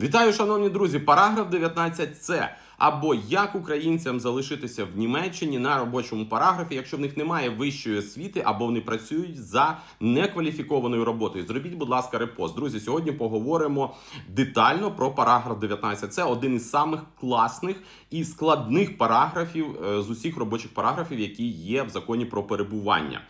Вітаю, шановні друзі! Параграф 19 або як українцям залишитися в Німеччині на робочому параграфі, якщо в них немає вищої освіти або вони працюють за некваліфікованою роботою. Зробіть, будь ласка, репост. Друзі, сьогодні поговоримо детально про параграф 19. Це один із самих класних і складних параграфів е, з усіх робочих параграфів, які є в законі про перебування.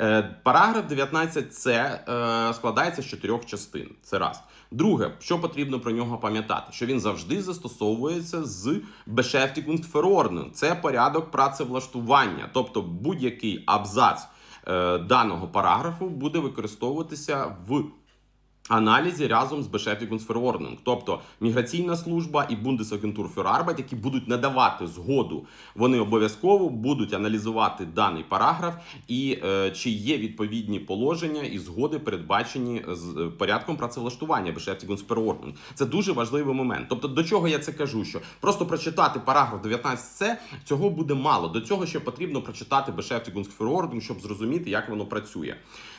Е, Параграф 19 це е, складається з чотирьох частин. Це раз. Друге, що потрібно про нього пам'ятати, що він завжди застосовується з Beschäftigungsverordnung. Це порядок працевлаштування, тобто будь-який абзац е, даного параграфу буде використовуватися в аналізі разом з Beschäftigungsverordnung. Тобто міграційна служба і Bundesagentur für які будуть надавати згоду, вони обов'язково будуть аналізувати даний параграф і е, чи є відповідні положення і згоди передбачені з е, порядком працевлаштування Beschäftigungsverordnung. Це дуже важливий момент. Тобто, до чого я це кажу? Що просто прочитати параграф 19c цього буде мало. До цього ще потрібно прочитати Beschäftigungsverordnung, щоб зрозуміти, як воно працює.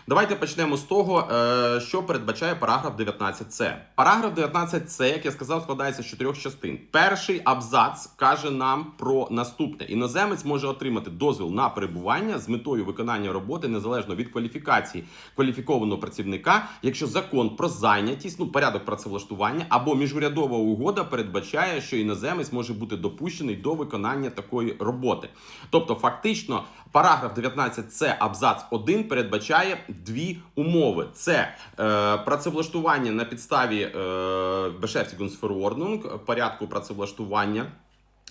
Давайте почнемо з того, е, що передбачає параграф 19c. Параграф 19c, як я сказав, складається з чотирьох частин. Перший абзац каже нам про наступне: іноземець може отримати дозвіл на перебування з метою виконання роботи незалежно від кваліфікації кваліфікованого працівника, якщо закон про зайнятість, ну порядок працевлаштування або міжурядова угода передбачає, що іноземець може бути допущений до виконання такої роботи. Тобто, фактично, параграф 19 це абзац 1 передбачає дві умови: це е, працевлаштування на підставі е, Beschäftigungsverordnung, порядку працевлаштування.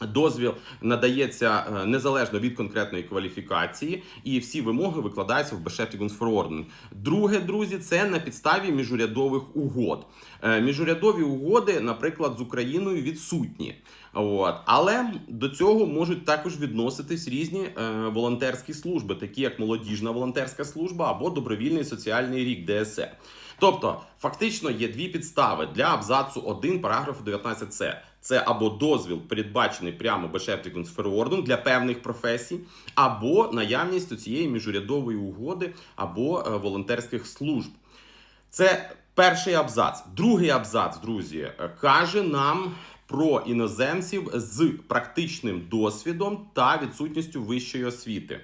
Дозвіл надається е, незалежно від конкретної кваліфікації, і всі вимоги викладаються в Beschäftigungsverordnung. Друге, друзі, це на підставі міжурядових угод. Е, Міжурядові угоди, наприклад, з Україною відсутні. От. Але до цього можуть також відноситись різні е, волонтерські служби, такі як молодіжна волонтерська служба або добровільний соціальний рік ДСЕ. Тобто, фактично є дві підстави для абзацу 1 параграфу 19c. Це або дозвіл, передбачений прямо Beschäftigungsverordnung для певних професій, або наявність цієї міжурядової угоди або е, волонтерських служб. Це перший абзац. Другий абзац, друзі, е, каже нам про іноземців з практичним досвідом та відсутністю вищої освіти.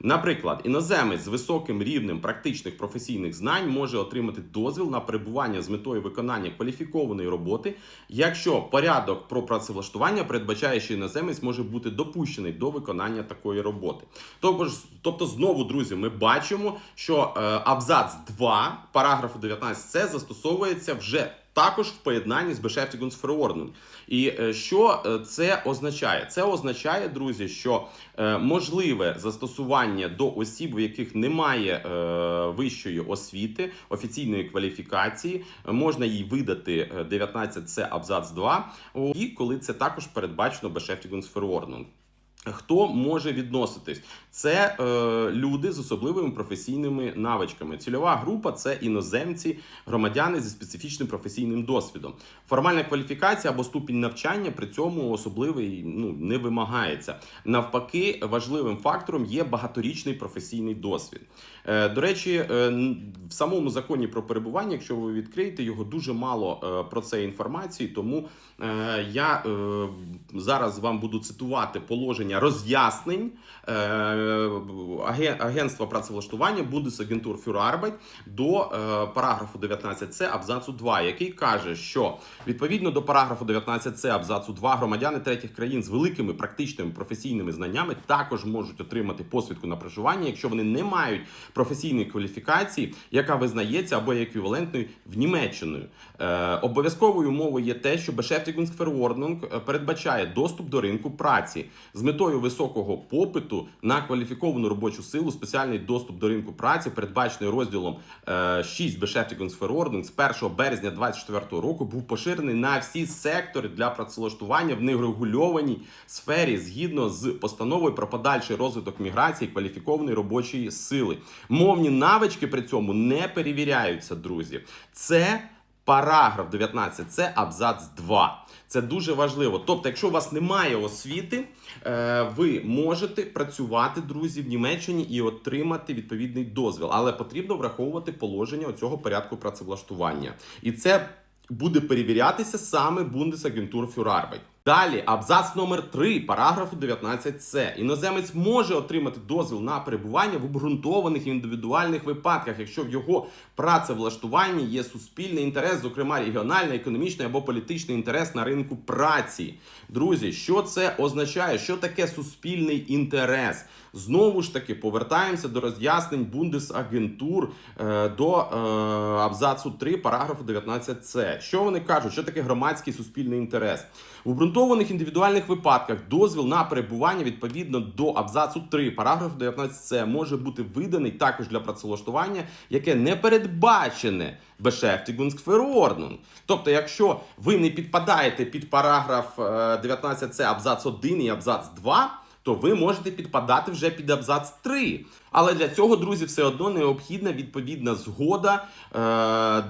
Наприклад, іноземець з високим рівнем практичних професійних знань може отримати дозвіл на перебування з метою виконання кваліфікованої роботи, якщо порядок про працевлаштування передбачає, що іноземець може бути допущений до виконання такої роботи. Тобто, тобто знову, друзі, ми бачимо, що е, абзац 2 параграфу 19c застосовується вже також в поєднанні з Beschäftigungsverordnung. І е, що е, це означає? Це означає, друзі, що е, можливе застосування до осіб, у яких немає вищої освіти, офіційної кваліфікації, можна їй видати е, 19c абзац 2, о, і коли це також передбачено Beschäftigungsverordnung. Хто може відноситись? Це е, люди з особливими професійними навичками. Цільова група це іноземці, громадяни зі специфічним професійним досвідом. Формальна кваліфікація або ступінь навчання при цьому особливий ну не вимагається. Навпаки, важливим фактором є багаторічний професійний досвід. Е, до речі, е, в самому законі про перебування, якщо ви відкриєте його, дуже мало е, про це інформації. Тому е, я е, зараз вам буду цитувати положення роз'яснень е, аге- агентства працевлаштування Bundesagentur für Arbeit до е, параграфу 19c абзацу 2, який каже, що відповідно до параграфу 19c абзацу 2 громадяни третіх країн з великими практичними професійними знаннями також можуть отримати посвідку на проживання, якщо вони не мають професійної кваліфікації, яка визнається або є еквівалентною в Німеччиною. Е, обов'язковою умовою є те, що Beschäftigungsverordnung е, доступ до ринку праці з метою високого попиту на кваліфіковану робочу силу. Спеціальний доступ до ринку праці, передбачений розділом е, 6 Beschäftigungsverordnung з 1 березня 2024 року, був поширений на всі сектори для працевлаштування в нерегульованій сфері згідно з постановою про подальший розвиток міграції кваліфікованої робочої сили. Мовні навички при цьому не перевіряються, друзі. Це параграф 19, це абзац 2. Це дуже важливо. Тобто, якщо у вас немає освіти, е, ви можете працювати, друзі, в Німеччині і отримати відповідний дозвіл, але потрібно враховувати положення цього порядку працевлаштування. І це буде перевірятися саме Bundesagentur für. Далі, абзац номер 3 параграфу 19С. Іноземець може отримати дозвіл на перебування в обґрунтованих індивідуальних випадках, якщо в його працевлаштуванні є суспільний інтерес, зокрема регіональний, економічний або політичний інтерес на ринку праці. Друзі, що це означає? Що таке суспільний інтерес? Знову ж таки, повертаємося до роз'яснень Бундесагентур е, до е, абзацу 3 параграфу 19c. Що вони кажуть? Що таке громадський суспільний інтерес? В обґрунтованих індивідуальних випадках дозвіл на перебування відповідно до абзацу 3 параграфу 19c може бути виданий також для працевлаштування, яке не передбачене Beschäftigungsverordnung. Тобто, якщо ви не підпадаєте під параграф е, 19c абзац 1 і абзац 2, то ви можете підпадати вже під абзац 3. Але для цього, друзі, все одно необхідна відповідна згода е,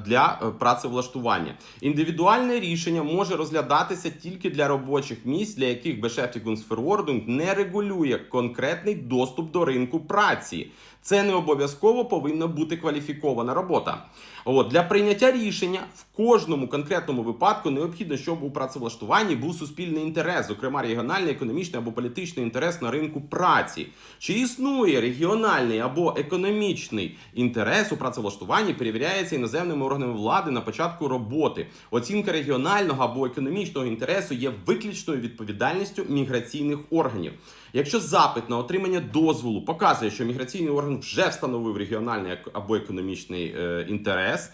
для е, працевлаштування. Індивідуальне рішення може розглядатися тільки для робочих місць, для яких Beschäftigungsverordnung не регулює конкретний доступ до ринку праці. Це не обов'язково повинна бути кваліфікована робота. От для прийняття рішення в кожному конкретному випадку необхідно, щоб у працевлаштуванні був суспільний інтерес, зокрема регіональний, економічний або політичний інтерес на ринку праці. Чи існує регіональний або економічний інтерес у працевлаштуванні, перевіряється іноземними органами влади на початку роботи. Оцінка регіонального або економічного інтересу є виключною відповідальністю міграційних органів. Якщо запит на отримання дозволу показує, що міграційний орган вже встановив регіональний або економічний е, інтерес,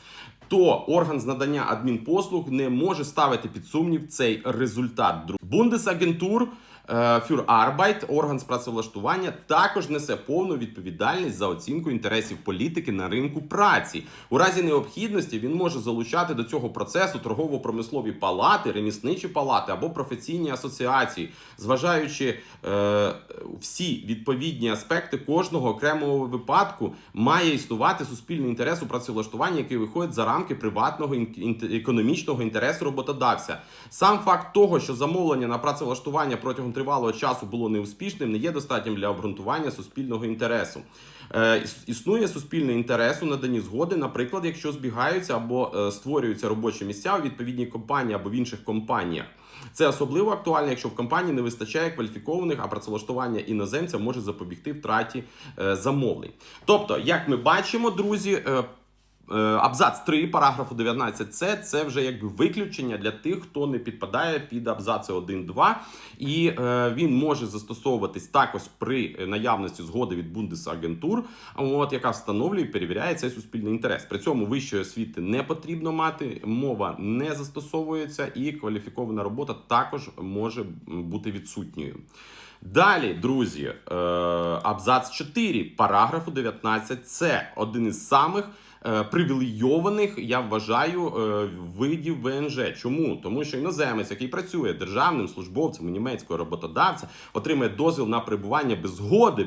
то орган з надання адмінпослуг не може ставити під сумнів цей результат. Бундесагентур е, für Arbeit, орган з працевлаштування, також несе повну відповідальність за оцінку інтересів політики на ринку праці. У разі необхідності він може залучати до цього процесу торгово-промислові палати, ремісничі палати або професійні асоціації, зважаючи е, всі відповідні аспекти кожного окремого випадку, має існувати суспільний інтерес у працевлаштуванні, який виходить за рамки приватного економічного інтересу роботодавця. Сам факт того, що замовлення на працевлаштування протягом тривалого часу було неуспішним, не є достатнім для обґрунтування суспільного інтересу. Е, Існує суспільний інтерес у наданні згоди, наприклад, якщо збігаються або е, створюються робочі місця у відповідній компанії або в інших компаніях. Це особливо актуально, якщо в компанії не вистачає кваліфікованих, а працевлаштування іноземця може запобігти втраті е, замовлень. Тобто, як ми бачимо, друзі. Е, Абзац 3 параграфу 19c це вже якби виключення для тих, хто не підпадає під абзаци 1-2, і е, він може застосовуватись також при наявності згоди від Бундесагентур, от яка встановлює і перевіряє цей суспільний інтерес. При цьому вищої освіти не потрібно мати, мова не застосовується, і кваліфікована робота також може бути відсутньою. Далі, друзі, е, абзац 4 параграфу 19c один із самих привілейованих, я вважаю, е, видів ВНЖ. Чому? Тому що іноземець, який працює державним службовцем німецького роботодавця, отримує дозвіл на перебування без згоди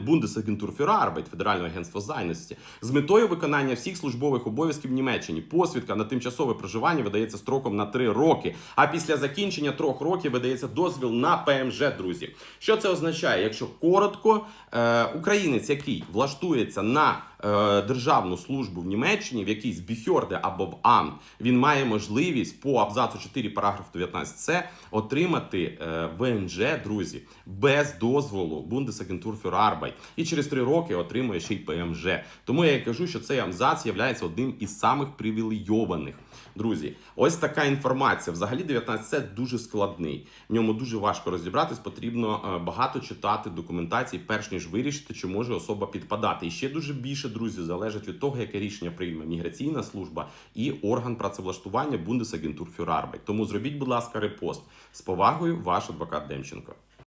für Arbeit, Федерального агентства зайнятості, з метою виконання всіх службових обов'язків в Німеччині. Посвідка на тимчасове проживання видається строком на 3 роки. А після закінчення трьох років видається дозвіл на ПМЖ, друзі. Що це означає? Якщо коротко, е, українець, який влаштується на е, державну службу в Німеччині, в якійсь біхьорде або в АМ, він має можливість по абзацу 4 параграф 19 С отримати е, ВНЖ, друзі, без дозволу Бундесагентур Фюрарбайт. І через 3 роки отримує ще й ПМЖ. Тому я кажу, що цей абзац є одним із самих привілейованих. Друзі, ось така інформація. Взагалі 19c дуже складний. В ньому дуже важко розібратись. Потрібно е, багато читати документації, перш ніж вирішити, чи може особа підпадати. І ще дуже більше, друзі, залежить від того, яке рішення прийме міграційна служба і орган працевлаштування Bundesagentur für Тому зробіть, будь ласка, репост. З повагою, ваш адвокат Демченко.